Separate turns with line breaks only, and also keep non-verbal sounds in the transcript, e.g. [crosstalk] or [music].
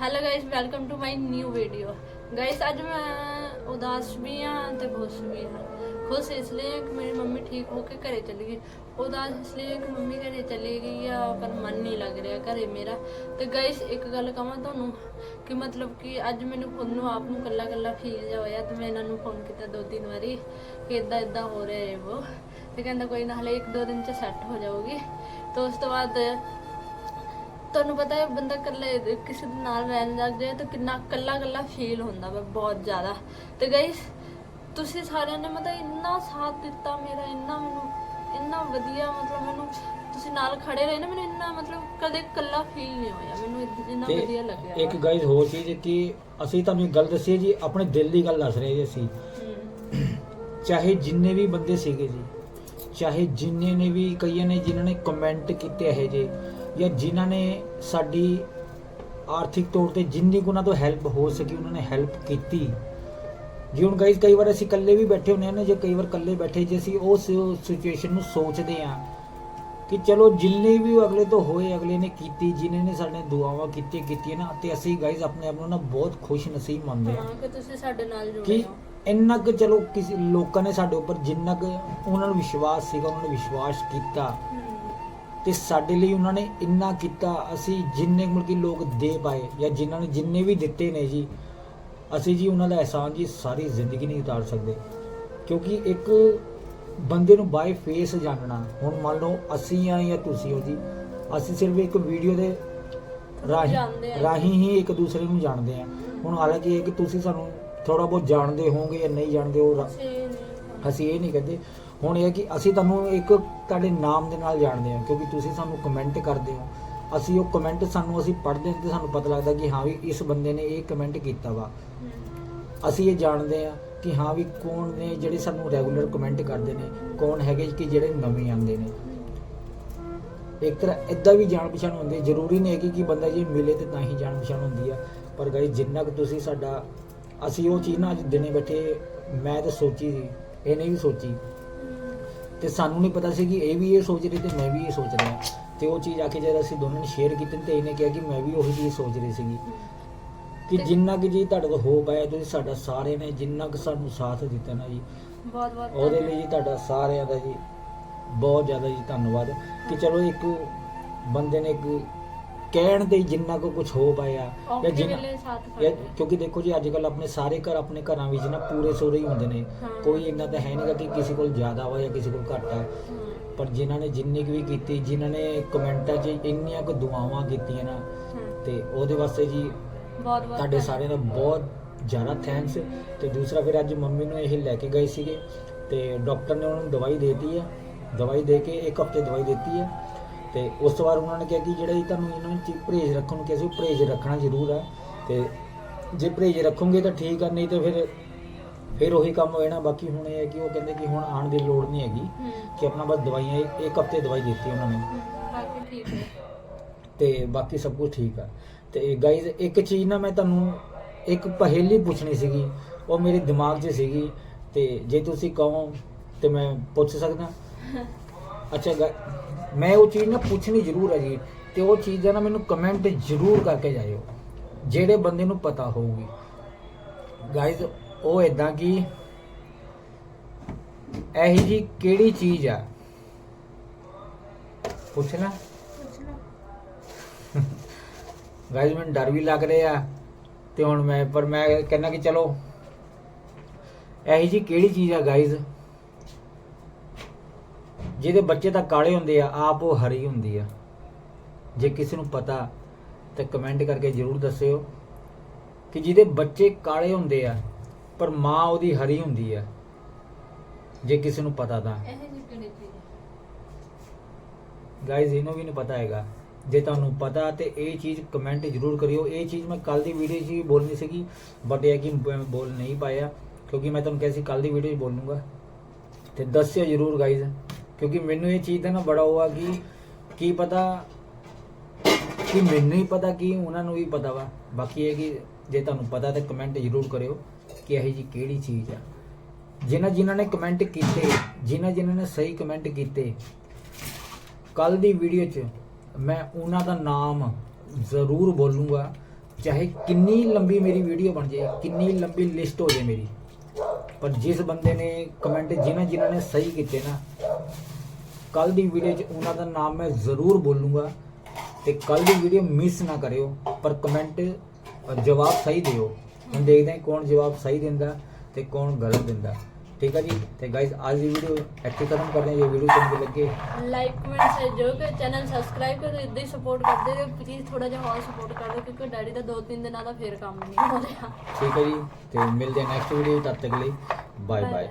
Hello guys welcome to my new video guys ਅੱਜ ਮੈਂ ਉਦਾਸ ਵੀ ਹਾਂ ਤੇ ਖੁਸ਼ ਵੀ ਹਾਂ। ਖੁਸ਼ ਇਸ ਲਈ ਕਿ ਮੇਰੀ ਮੰਮੀ ਠੀਕ ਹੋ ਕੇ ਘਰੇ ਚਲੀ ਗਈ। ਉਦਾਸ ਇਸ ਲਈ ਕਿ ਮੰਮੀ ਘਰੇ ਚਲੀ ਗਈ ਆ, ਪਰ ਮਨ ਨਹੀਂ ਲੱਗ ਰਿਹਾ ਘਰੇ ਮੇਰਾ। ਤੇ ਗਾਇਸ ਇੱਕ ਗੱਲ ਕਹਾਂ ਤੁਹਾਨੂੰ ਕਿ ਮਤਲਬ ਕਿ ਅੱਜ ਮੈਨੂੰ ਖੁਦ ਨੂੰ ਆਪ ਨੂੰ ਕੱਲਾ ਕੱਲਾ ਫੀਲ ਜਿਹਾ ਹੋਇਆ ਤੇ ਮੈਂ ਇਹਨਾਂ ਨੂੰ ਫੋਨ ਕੀਤਾ ਦੋ ਤਿੰਨ ਵਾਰੀ ਕਿ ਇਦਾਂ ਇਦਾਂ ਹੋ ਰਿਹਾ ਹੈ ਉਹ ਤੇ ਕਹਿੰਦਾ ਕੋਈ ਨਾ, ਹਲੇ ਇੱਕ ਦੋ ਦਿਨ ਚ ਸੈੱਟ ਹੋ ਜਾਊਗੀ। ਤੇ ਉਸ ਤੋਂ ਬਾਅਦ ਤੁਹਾਨੂੰ ਪਤਾ ਹੈ ਬੰਦਾ ਇਕੱਲੇ ਕਿਸੇ ਦੇ ਨਾਲ ਰਹਿਣ ਲੱਗ ਜਾਏ ਤਾਂ ਕਿੰਨਾ ਇਕੱਲਾ ਇਕੱਲਾ ਫੀਲ ਹੁੰਦਾ ਵਾ ਬਹੁਤ ਜ਼ਿਆਦਾ। ਤੇ ਗਾਇਸ ਤੁਸੀਂ ਸਾਰਿਆਂ ਨੇ ਮਤਲਬ ਇੰਨਾ ਸਾਥ ਦਿੱਤਾ ਮੇਰਾ ਇੰਨਾ ਮੈਨੂੰ ਇੰਨਾ ਵਧੀਆ ਮਤਲਬ ਮੈਨੂੰ ਤੁਸੀਂ ਨਾਲ ਖੜੇ ਰਹੇ ਨਾ ਮੈਨੂੰ ਇੰਨਾ ਮਤਲਬ ਕਦੇ ਇਕੱਲਾ ਫੀਲ ਨਹੀਂ ਹੋਇਆ। ਮੈਨੂੰ ਇੰਨਾ
ਤੇ
ਵਧੀਆ ਲੱਗਿਆ
ਇੱਕ। ਗਾਈਜ਼ ਹੋਰ ਚੀਜ਼ ਕਿ ਅਸੀਂ ਤੁਹਾਨੂੰ ਇੱਕ ਗੱਲ ਦੱਸੀ ਹੈ ਜੀ ਆਪਣੇ ਦਿਲ ਦੀ ਗੱਲ ਦੱਸ ਰਹੇ ਜੀ ਅਸੀਂ। ਚਾਹੇ ਜਿੰਨੇ ਵੀ ਬੰਦੇ ਸੀਗੇ ਜੀ ਚਾਹੇ ਜਿੰਨੇ ਨੇ ਵੀ ਕਈਆਂ ਨੇ ਜਿਨ੍ਹਾਂ ਨੇ ਕਮੈਂਟ ਕੀਤੇ ਇਹ ਜੇ ਜਾਂ ਜਿਨ੍ਹਾਂ ਨੇ ਸਾਡੀ ਆਰਥਿਕ ਤੌਰ ਤੇ ਜਿੰਨੀ ਕੁ ਉਹਨਾਂ ਤੋਂ ਹੈਲਪ ਹੋ ਸਕੀ ਉਹਨਾਂ ਨੇ ਹੈਲਪ ਕੀਤੀ। ਜੀ ਹੁਣ ਗਾਈਜ਼ ਕਈ ਵਾਰ ਅਸੀਂ ਇਕੱਲੇ ਵੀ ਬੈਠੇ ਹੁੰਦੇ ਨਾ ਜੇ ਕਈ ਵਾਰ ਇਕੱਲੇ ਬੈਠੇ ਜੇ ਅਸੀਂ ਉਸ ਸਿਚੁਏਸ਼ਨ ਨੂੰ ਸੋਚਦੇ ਹਾਂ ਕਿ ਚਲੋ ਜਿੰਨੇ ਵੀ ਅਗਲੇ ਤੋਂ ਹੋਏ ਅਗਲੇ ਨੇ ਕੀਤੀ ਜਿਨ੍ਹਾਂ ਨੇ ਸਾਡੇ ਦੁਆਵਾਂ ਕੀਤੀਆਂ ਕੀਤੀਆਂ ਨਾ ਤੇ ਅਸੀਂ ਗਾਈਜ਼ ਆਪਣੇ ਆਪ ਨੂੰ ਨਾ ਬਹੁਤ ਖੁਸ਼ ਨਸੀਬ ਮੰਨਦੇ ਹਾਂ।
ਕਿ ਤੁਸੀਂ ਸਾਡੇ ਨਾਲ
ਕਿ
ਜੁੜੇ ਹੋ।
ਇੰਨਾ ਕੁ ਚਲੋ ਕਿਸੇ ਲੋਕਾਂ ਨੇ ਸਾਡੇ ਉੱਪਰ ਜਿੰਨਾ ਕੁ ਉਹਨਾਂ ਨੂੰ ਵਿਸ਼ਵਾਸ ਸੀਗਾ ਉਹਨਾਂ ਨੇ ਵਿਸ਼ਵਾਸ ਕੀਤਾ। ਤੇ ਸਾਡੇ ਲਈ ਉਹਨਾਂ ਨੇ ਇੰਨਾ ਕੀਤਾ ਅਸੀਂ ਜਿੰਨੇ ਮਤਲਬ ਕਿ ਲੋਕ ਦੇ ਪਾਏ ਜਾਂ ਜਿਨ੍ਹਾਂ ਨੇ ਜਿੰਨੇ ਵੀ ਦਿੱਤੇ ਨੇ ਜੀ ਅਸੀਂ ਜੀ ਉਹਨਾਂ ਦਾ ਅਹਿਸਾਨ ਜੀ ਸਾਰੀ ਜ਼ਿੰਦਗੀ ਨਹੀਂ ਉਤਾਰ ਸਕਦੇ। ਕਿਉਂਕਿ ਇੱਕ ਬੰਦੇ ਨੂੰ ਬਾਈ ਫੇਸ ਜਾਣਨਾ ਹੁਣ ਮੰਨ ਲਓ ਅਸੀਂ ਆ ਜਾਂ ਤੁਸੀਂ ਹੋ ਜੀ ਅਸੀਂ ਸਿਰਫ ਇੱਕ ਵੀਡੀਓ ਦੇ ਰਾਹੀਂ। ਰਾਹੀਂ ਹੀ ਇੱਕ ਦੂਸਰੇ ਨੂੰ ਜਾਣਦੇ ਆ। ਹੁਣ ਹਾਲਾਂਕਿ ਇਹ ਕਿ ਤੁਸੀਂ ਸਾਨੂੰ ਥੋੜਾ ਬਹੁਤ ਜਾਣਦੇ ਹੋਵੋਗੇ ਜਾਂ ਨਹੀਂ ਜਾਣਦੇ ਹੋ
ਅਸੀਂ
ਇਹ ਨਹੀਂ ਕਹਿੰਦੇ। ਹੁਣ ਇਹ ਹੈ ਕਿ ਅਸੀਂ ਤੁਹਾਨੂੰ ਇੱਕ ਤੁਹਾਡੇ ਨਾਮ ਦੇ ਨਾਲ ਜਾਣਦੇ ਹਾਂ, ਕਿਉਂਕਿ ਤੁਸੀਂ ਸਾਨੂੰ ਕਮੈਂਟ ਕਰਦੇ ਹੋ। ਅਸੀਂ ਉਹ ਕਮੈਂਟ ਸਾਨੂੰ ਅਸੀਂ ਪੜ੍ਹਦੇ ਹਾਂ ਤੇ ਸਾਨੂੰ ਪਤਾ ਲੱਗਦਾ ਕਿ ਹਾਂ ਵੀ ਇਸ ਬੰਦੇ ਨੇ ਇਹ ਕਮੈਂਟ ਕੀਤਾ ਵਾ। ਅਸੀਂ ਇਹ ਜਾਣਦੇ ਹਾਂ ਕਿ ਹਾਂ ਵੀ ਕੌਣ ਨੇ ਜਿਹੜੇ ਸਾਨੂੰ ਰੈਗੂਲਰ ਕਮੈਂਟ ਕਰਦੇ ਨੇ, ਕੌਣ ਹੈਗੇ ਕਿ ਜਿਹੜੇ ਨਵੇਂ ਆਉਂਦੇ ਨੇ। ਇੱਕ ਤਰ੍ਹਾਂ ਇਦਾਂ ਵੀ ਜਾਣ ਪਛਾਣ ਹੁੰਦੀ ਹੈ। ਜ਼ਰੂਰੀ ਨਹੀਂ ਹੈ ਕਿ ਬੰਦਾ ਜੇ ਮਿਲੇ ਤੇ ਤਾਂ ਹੀ ਜਾਣ ਪਛਾਣ ਹੁੰਦੀ ਆ। ਪਰ ਗਾਈ ਜਿੰਨਾ ਕੁ ਤੁਸੀਂ ਸਾਡਾ, ਅਸੀਂ ਉਹ ਚੀਜ਼ ਨਾ ਅੱਜ ਦਿਨੇ ਬੈਠੇ, ਮੈਂ ਤਾਂ ਸੋਚੀ ਸੀ ਇਹਨੇ ਵੀ ਸੋਚੀ। ਤੇ ਸਾਨੂੰ ਨਹੀਂ ਪਤਾ ਸੀ ਕਿ ਇਹ ਵੀ ਇਹ ਸੋਚ ਰਹੀ ਤੇ ਮੈਂ ਵੀ ਇਹ ਸੋਚ ਰਿਹਾ। ਤੇ ਉਹ ਚੀਜ਼ ਆ ਕੇ ਜਦ ਅਸੀਂ ਦੋਨਾਂ ਨੇ ਸ਼ੇਅਰ ਕੀਤੀ ਤੇ ਇਹਨੇ ਕਿਹਾ ਕਿ ਮੈਂ ਵੀ ਉਹੀ ਚੀਜ਼ ਸੋਚ ਰਹੀ ਸੀਗੀ। ਕਿ ਜਿੰਨਾ ਕਿ ਜੀ ਤੁਹਾਡੇ ਤੋਂ ਹੋ ਪਾਇਆ ਤੁਸੀਂ ਸਾਡਾ ਸਾਰੇ ਨੇ ਜਿੰਨਾ ਕਿ ਸਾਨੂੰ ਸਾਥ ਦਿੱਤਾ ਨਾ ਜੀ
ਬਹੁਤ ਬਹੁਤ
ਉਹਦੇ ਲਈ ਜੀ ਤੁਹਾਡਾ ਸਾਰਿਆਂ ਦਾ ਜੀ ਬਹੁਤ ਜ਼ਿਆਦਾ ਜੀ ਧੰਨਵਾਦ। ਕਿ ਚਲੋ ਇੱਕ ਬੰਦੇ ਨੇ ਇੱਕ ਕਹਿਣ ਤੇ ਜਿੰਨਾ ਕੋ ਕੁਝ ਹੋ ਪਾਇਆ
ਔਖੇ
ਜਿੰਨਾ-
ਵੇਲੇ ਸਾਥ
ਜਾਂ
ਖੜਦੇ।
ਕਿਉਂਕਿ ਦੇਖੋ ਜੀ ਅੱਜ ਕੱਲ ਆਪਣੇ ਸਾਰੇ ਘਰ ਆਪਣੇ ਘਰਾਂ ਵਿੱਚ ਨਾ ਪੂਰੇ ਸੋਰੇ ਹੀ ਹੁੰਦੇ ਨੇ।
ਹਾਂ।
ਕੋਈ ਇੰਨਾ ਤਾਂ ਹੈ ਨਹੀਂਗਾ ਕਿ ਕਿਸੇ ਕੋਲ ਜ਼ਿਆਦਾ ਵਾ ਜਾਂ ਕਿਸੇ ਕੋਲ ਘੱਟ ਆ। ਪਰ ਜਿਨ੍ਹਾਂ ਨੇ ਜਿੰਨੀ ਕੁ ਵੀ ਕੀਤੀ ਜਿਨ੍ਹਾਂ ਨੇ ਕਮੈਂਟਾਂ 'ਚ ਇੰਨੀਆਂ ਕੁ ਦੁਆਵਾਂ ਕੀਤੀਆਂ ਨਾ
ਹਮ,
ਤੇ ਉਹਦੇ ਵਾਸਤੇ ਜੀ
ਬਹੁਤ ਬਹੁਤ
ਤੁਹਾਡੇ ਸਾਰਿਆਂ ਦਾ ਬਹੁਤ ਜ਼ਿਆਦਾ ਥੈਂਕਸ ਤੇ ਦੂਸਰਾ ਫਿਰ ਅੱਜ ਮੰਮੀ ਨੂੰ ਇਹ ਲੈ ਕੇ ਗਏ ਸੀਗੇ ਤੇ ਡਾਕਟਰ ਨੇ ਉਹਨਾਂ ਨੂੰ ਦਵਾਈ ਦੇਤੀ ਹੈ ਦਵਾਈ ਦੇ ਕੇ ਇੱਕ ਹਫ਼ਤੇ ਦਵਾਈ ਦਿੱਤੀ ਹੈ ਤੇ ਉਸ ਤੋਂ ਬਾਅਦ ਉਹਨਾਂ ਨੇ ਕਿਹਾ ਕਿ ਜਿਹੜਾ ਇਹ ਤੁਹਾਨੂੰ ਇਹਨਾਂ ਚ ਪਰਹੇਜ਼ ਰੱਖਣ ਨੂੰ ਕਿਹਾ ਸੀ ਉਹ ਪਰਹੇਜ਼ ਰੱਖਣਾ ਜ਼ਰੂਰ ਹੈ ਤੇ ਜੇ ਪਰਹੇਜ਼ ਰੱਖੋਗੇ ਤਾਂ ਠੀਕ ਆ ਨਹੀਂ ਤਾਂ ਫਿਰ ਫਿਰ ਉਹੀ ਕੰਮ ਹੋ ਜਾਣਾ। ਬਾਕੀ ਹੁਣ ਇਹ ਹੈ ਕਿ ਉਹ ਕਹਿੰਦੇ ਕਿ ਹੁਣ ਆਉਣ ਦੀ ਲੋੜ ਨਹੀਂ ਹੈਗੀ ਕਿ ਆਪਣਾ ਬਸ ਦਵਾਈਆਂ ਇੱਕ- ਹਫ਼ਤੇ ਦਵਾਈ ਦਿੱਤੀ ਉਹਨਾਂ ਨੇ।
ਬਾਕੀ ਠੀਕ ਹੈ।
ਤੇ ਬਾਕੀ ਸਭ ਕੁਝ ਠੀਕ ਆ। ਤੇ ਗਾਈਜ਼ ਇੱਕ ਚੀਜ਼ ਨਾ ਮੈਂ ਤੁਹਾਨੂੰ ਇੱਕ ਪਹੇਲੀ ਪੁੱਛਣੀ ਸੀਗੀ ਉਹ ਮੇਰੇ ਦਿਮਾਗ 'ਚ ਸੀਗੀ ਤੇ ਜੇ ਤੁਸੀਂ ਕਹੋ ਤੇ ਮੈਂ ਪੁੱਛ ਸਕਦਾ। [laughs] ਅੱਛਾ ਗਾ- ਮੈਂ ਉਹ ਚੀਜ਼ ਨਾ ਪੁੱਛਣੀ ਜ਼ਰੂਰ ਹੈ ਜੀ ਤੇ ਉਹ ਚੀਜ਼ ਦਾ ਨਾ ਮੈਨੂੰ ਕਮੈਂਟ ਜ਼ਰੂਰ ਕਰਕੇ ਜਾਇਓ ਜਿਹੜੇ ਬੰਦੇ ਨੂੰ ਪਤਾ ਹੋਊਗੀ। ਗਾਈਜ਼ ਉਹ ਇਦਾਂ ਕਿ ਇਹੀ ਜੀ ਕਿਹੜੀ ਚੀਜ਼ ਆ? ਪੁੱਛਣਾ ਗਾਇਜ਼ ਮੈਨੂੰ ਡਰ ਵੀ ਲੱਗ ਰਿਹਾ ਤੇ ਹੁਣ ਮੈਂ ਪਰ ਮੈਂ ਕਹਿੰਦਾ ਕਿ ਚਲੋ ਇਹੀ ਜੀ ਕਿਹੜੀ ਚੀਜ਼ ਆ ਗਾਇਜ਼ ਜਿਹਦੇ ਬੱਚੇ ਤਾਂ ਕਾਲੇ ਹੁੰਦੇ ਆ ਆਪ ਉਹ ਹਰੀ ਹੁੰਦੀ ਆ। ਜੇ ਕਿਸੇ ਨੂੰ ਪਤਾ ਤਾਂ ਕਮੈਂਟ ਕਰਕੇ ਜਰੂਰ ਦੱਸਿਓ ਕਿ ਜਿਹਦੇ ਬੱਚੇ ਕਾਲੇ ਹੁੰਦੇ ਆ ਪਰ ਮਾਂ ਉਹਦੀ ਹਰੀ ਹੁੰਦੀ ਆ ਜੇ ਕਿਸੇ ਨੂੰ ਪਤਾ ਤਾਂ? ਗਾਇਜ਼ ਇਹਨੂੰ ਵੀ ਨਹੀਂ ਪਤਾ ਹੈਗਾ। ਜੇ ਤੁਹਾਨੂੰ ਪਤਾ ਤੇ ਇਹ ਚੀਜ਼ ਕਮੈਂਟ ਜ਼ਰੂਰ ਕਰਿਓ। ਇਹ ਚੀਜ਼ ਮੈਂ ਕੱਲ ਦੀ ਵੀਡੀਓ 'ਚ ਵੀ ਬੋਲਣੀ ਸੀਗੀ ਬਟ ਇਹ ਕਿ ਬੋਲ ਨਹੀਂ ਪਾਇਆ ਕਿਉਂਕਿ ਮੈਂ ਤੁਹਾਨੂੰ ਕਿਹਾ ਸੀ ਕੱਲ ਦੀ ਵੀਡੀਓ 'ਚ ਬੋਲੂੰਗਾ। ਤੇ ਦੱਸਿਓ ਜ਼ਰੂਰ ਗਾਇਜ਼ ਕਿਉਂਕਿ ਮੈਨੂੰ ਇਹ ਚੀਜ਼ ਦਾ ਨਾ ਬੜਾ ਹੋਆ ਕਿ ਕੀ ਪਤਾ, ਕਿ ਮੈਨੂੰ ਹੀ ਪਤਾ ਕਿ, ਉਹਨਾਂ ਨੂੰ ਵੀ ਪਤਾ ਵਾ। ਬਾਕੀ ਇਹ ਕਿ ਜੇ ਤੁਹਾਨੂੰ ਪਤਾ ਤਾਂ ਕਮੈਂਟ ਜ਼ਰੂਰ ਕਰਿਓ ਕਿ ਇਹ ਜੀ ਕਿਹੜੀ ਚੀਜ਼ ਆ। ਜਿਨ੍ਹਾਂ ਜਿਨ੍ਹਾਂ ਨੇ ਕਮੈਂਟ ਕੀਤੇ, ਜਿਨ੍ਹਾਂ ਜਿਨ੍ਹਾਂ ਨੇ ਸਹੀ ਕਮੈਂਟ ਕੀਤੇ ਕੱਲ ਦੀ ਵੀਡੀਓ 'ਚ ਮੈਂ ਉਹਨਾਂ ਦਾ ਨਾਮ ਜ਼ਰੂਰ ਬੋਲੂੰਗਾ। ਚਾਹੇ ਕਿੰਨੀ ਲੰਬੀ ਮੇਰੀ ਵੀਡੀਓ ਬਣ ਜਾਏ, ਕਿੰਨੀ ਲੰਬੀ ਲਿਸਟ ਹੋ ਜਾਏ ਮੇਰੀ। ਪਰ ਜਿਸ ਬੰਦੇ ਨੇ ਕਮੈਂਟ ਜਿਨ੍ਹਾਂ ਜਿਨ੍ਹਾਂ ਨੇ ਸਹੀ ਕੀਤੇ ਨਾ ਕੱਲ ਦੀ ਵੀਡੀਓ 'ਚ ਉਹਨਾਂ ਦਾ ਨਾਮ ਮੈਂ ਜ਼ਰੂਰ ਬੋਲੂੰਗਾ ਤੇ ਕੱਲ ਦੀ ਵੀਡੀਓ ਮਿਸ ਨਾ ਕਰਿਓ, ਪਰ ਕਮੈਂਟ ਜਵਾਬ ਸਹੀ ਦਿਓ। ਹੁਣ ਦੇਖਦੇ ਹਾਂ ਕੌਣ ਜਵਾਬ ਸਹੀ ਦਿੰਦਾ ਤੇ ਕੌਣ ਗਲਤ ਦਿੰਦਾ। ਠੀਕ ਹੈ ਜੀ? ਤੇ ਗਾਇਸ ਅੱਜ ਦੀ ਵੀਡੀਓ ਇੱਥੇ ਖਤਮ ਕਰਦੇ ਹਾਂ। ਜੇ ਵੀਡੀਓ ਚੰਗੀ ਲੱਗੇ
ਲਾਈਕ ਕਮੈਂਟ ਸ਼ੇਅਰ ਜੋ ਕਿ ਚੈਨਲ ਸਬਸਕ੍ਰਾਈਬ ਕਰੋ ਇਦਾਂ ਹੀ ਸਪੋਰਟ ਕਰਦੇ ਰਹੋ। ਪਲੀਜ਼ ਥੋੜਾ ਜਿਹਾ ਹੋਰ ਸਪੋਰਟ ਕਰ ਦਿਓ ਕਿਉਂਕਿ ਡੈਡੀ ਦਾ ਦੋ ਤਿੰਨ ਦਿਨਾਂ ਦਾ ਫੇਰ ਕੰਮ ਨਹੀਂ ਹੋ ਰਿਹਾ।
ਠੀਕ ਹੈ ਜੀ? ਤੇ ਮਿਲਦੇ ਹਾਂ ਨੈਕਸਟ ਵੀਡੀਓ ਤਦ ਤੱਕ ਲਈ। Bye bye